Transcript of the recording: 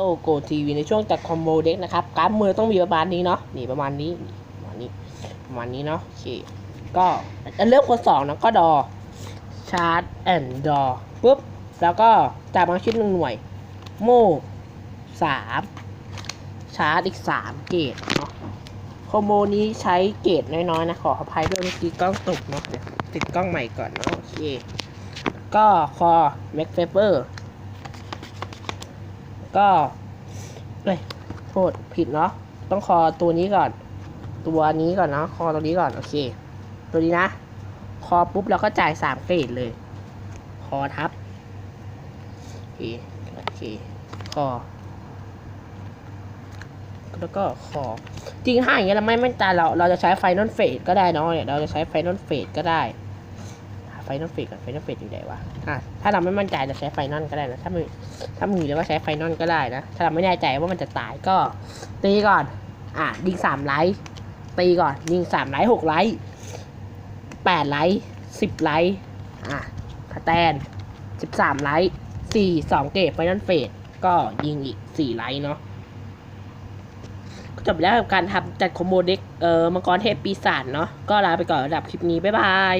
โตโกทีวีในช่วงจัดคอมโบเด็กนะครับการดมือต้องมีประมาณนี้เนาะนี่ประมาณนี้ประมาณนี้ประมาณนี้เนาะโอเคก็เริ่มคนสองนะก็ดอชาร์จแอนด์ดอปุ๊บ แล้วก็จายบางชิ้นหนึ่งหน่วย โม่สามชาร์จอีกสามเกตเนาะคอมโบนี้ใช้เกตน้อยๆนะ ขออภัยด้วยเมื่อกี้กล้องตกเนาะเดี๋ยวติดกล้องใหม่ก่อนเนาะโอเค ก็คอแม็กเฟเบอร์ ก็เอ้ยโทษผิดเนาะต้องคอตัวนี้ก่อน ตัวนี้ก่อนเนาะคอตัวนี้ก่อนโอเค ตัวนี้นะ คอปุ๊บเราก็จ่ายสามเกรดเลย คอทับโอเคโอเคคอแล้วก็คอจริงถ้าอย่างเงี้ยเราไม่มั่นใจเราเราจะใช้ไฟนอลเฟดก็ได้เนาะเนี่ยเราจะใช้ไฟนอลเฟดก็ได้ ไฟนอลเฟดกับไฟนอลเฟดอยู่ไหนวะอะถ้าเราไม่มั่นใจเราใช้ไฟนอลก็ได้นะ ถ้ามือถ้ามือแล้วก็ใช้ไฟนอลก็ได้นะ ถ้าเราไม่แน่ใจว่ามันจะตายก็ ตีก่อน อะยิงสามไลท์ตีก่อน ยิงสามไลท์หกไลท์แปดไลท์สิบไลท์อะสแตนสิบสามไลท์สี่สองเกตไฟนอลเฟดก็ยิงอีกสี่ไลท์เนาะก็จบไปแล้วกับการทำจัดคอมโบเด็กเอ่อมังกรเทพปีศาจเนาะก็ลาไปก่อนสำหรับคลิปนี้ บ๊ายบาย